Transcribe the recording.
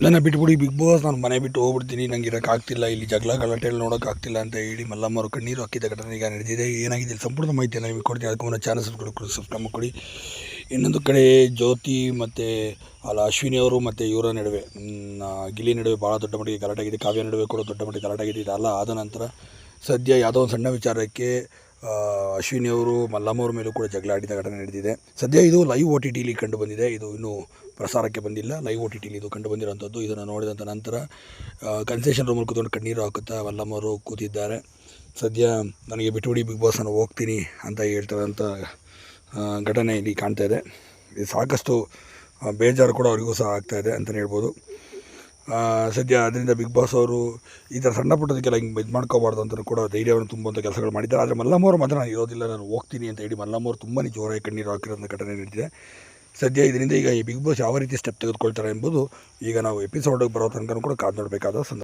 ನನ್ನ ಬಿಟ್ಬಿಡಿ, big boss ನಾನು ಮನೆ ಬಿಟ್ಟು ಹೋಗ್ಬಿಡ್ತೀನಿ. ನಂಗೆ ಇರೋಕ್ಕಾಗ್ತಿಲ್ಲ ಇಲ್ಲಿ ಜಗಳ ಗಲಾಟೆಯಲ್ಲಿ ನೋಡೋಕ್ಕಾಗ್ತಿಲ್ಲ ಅಂತ ಹೇಳಿ ಮಲ್ಲಮ್ಮರು ಕಣ್ಣೀರು ಹಾಕಿದ ಘಟನೆ ಈಗ ನಡೆದಿದೆ. ಏನಾಗಿದೆ? ಸಂಪೂರ್ಣ ಮಾಹಿತಿಯನ್ನು ನಿಮಗೆ ಕೊಡ್ತೀನಿ. ಅದಕ್ಕೂ ಮುನ್ನ ಚಾನಲ್ ಸಬ್ಸ್ಕ್ರೈಬ್ ಕೊಡಿ ಇನ್ನೊಂದು ಕಡೆ ಜ್ಯೋತಿ ಮತ್ತು, ಅಲ್ಲ ಅಶ್ವಿನಿ ಅವರು ಮತ್ತು ಇವರ ನಡುವೆ ಗಿಲಿ ನಡುವೆ ಭಾಳ ದೊಡ್ಡ ಮಟ್ಟಿಗೆ ಗಲಾಟೆ ಆಗಿದೆ ಕಾವ್ಯ ನಡುವೆ ಕೂಡ ದೊಡ್ಡ ಮಟ್ಟಿಗೆ ಗಲಾಟೆ ಆಗಿದೆ ಇದೆಲ್ಲ ಆದ ನಂತರ ಸದ್ಯ ಯಾವುದೋ ಒಂದು ಸಣ್ಣ ವಿಚಾರಕ್ಕೆ ಅಶ್ವಿನಿ ಅವರು, ಮಲ್ಲಮ್ಮ ಅವ್ರ ಮೇಲೂ ಕೂಡ ಜಗಳ ಆಡಿದ ಘಟನೆ ನಡೆದಿದೆ. ಸದ್ಯ ಇದು ಲೈವ್ ಓ ಟಿ ಟಿಲಿ ಕಂಡು ಬಂದಿದೆ. ಇದು ಇನ್ನೂ ಪ್ರಸಾರಕ್ಕೆ ಬಂದಿಲ್ಲ. ಲೈವ್ ಓ ಟಿ ಟಿಲಿ ಇದು ಕಂಡು ಬಂದಿರೋಂಥದ್ದು ಇದನ್ನು ನೋಡಿದಂಥ ನಂತರ ಕನ್ಸೆಷನ್ ರೂಮಲ್ಲಿ ಕೂತ್ಕೊಂಡು ಕಣ್ಣೀರು ಹಾಕುತ್ತಾ ಮಲ್ಲಮ್ಮವರು ಕೂತಿದ್ದಾರೆ. ಸದ್ಯ ನನಗೆ ಬಿಟ್ಟುಬಿಡಿ ಬಿಗ್ ಬಾಸ್ ಅನ್ನು ಹೋಗ್ತೀನಿ ಅಂತ ಹೇಳ್ತಾರಂಥ ಘಟನೆ ಇಲ್ಲಿ ಕಾಣ್ತಾ ಇದೆ. ಸಾಕಷ್ಟು ಬೇಜಾರು ಕೂಡ ಅವರಿಗೂ ಸಹ ಆಗ್ತಾ ಇದೆ ಅಂತಲೇ ಹೇಳ್ಬೋದು. ಸದ್ಯ ಅದರಿಂದ ಬಿಗ್ ಬಾಸ್ ಅವರು ಈ ಥರ ಸಣ್ಣ ಪುಟ್ಟದಕ್ಕೆಲ್ಲ ಹಿಂಗೆ ಇದು ಮಾಡ್ಕೋಬಾರ್ದು ಅಂತ ಕೂಡ ಧೈರ್ಯವನ್ನು ತುಂಬುವಂಥ ಕೆಲಸಗಳು ಮಾಡಿದ್ದಾರೆ. ಆದರೆ ಮಲ್ಲಮ್ಮವ್ರು ಮಾತ್ರ ನಾನು ಇರೋದಿಲ್ಲ ನಾನು ಹೋಗ್ತೀನಿ ಅಂತ ಹೇಳಿ ಮಲ್ಲಮ್ಮವ್ರು ತುಂಬಾ ಜೋರಾಗಿ ಕಣ್ಣೀರು ಹಾಕಿರೋಂಥ ಘಟನೆ ನಡೆದಿದೆ. ಸದ್ಯ ಇದರಿಂದ ಈಗ ಈ ಬಿಗ್ ಬಾಸ್ ಯಾವ ರೀತಿ ಸ್ಟೆಪ್ ತೆಗೆದುಕೊಳ್ತಾರೆ ಎಂಬುದು ಈಗ ನಾವು ಎಪಿಸೋಡಿಗೆ ಬರೋ ತನಕ ಕೂಡ ಕಾದು ನೋಡಬೇಕಾದ ಸಂದರ್ಭ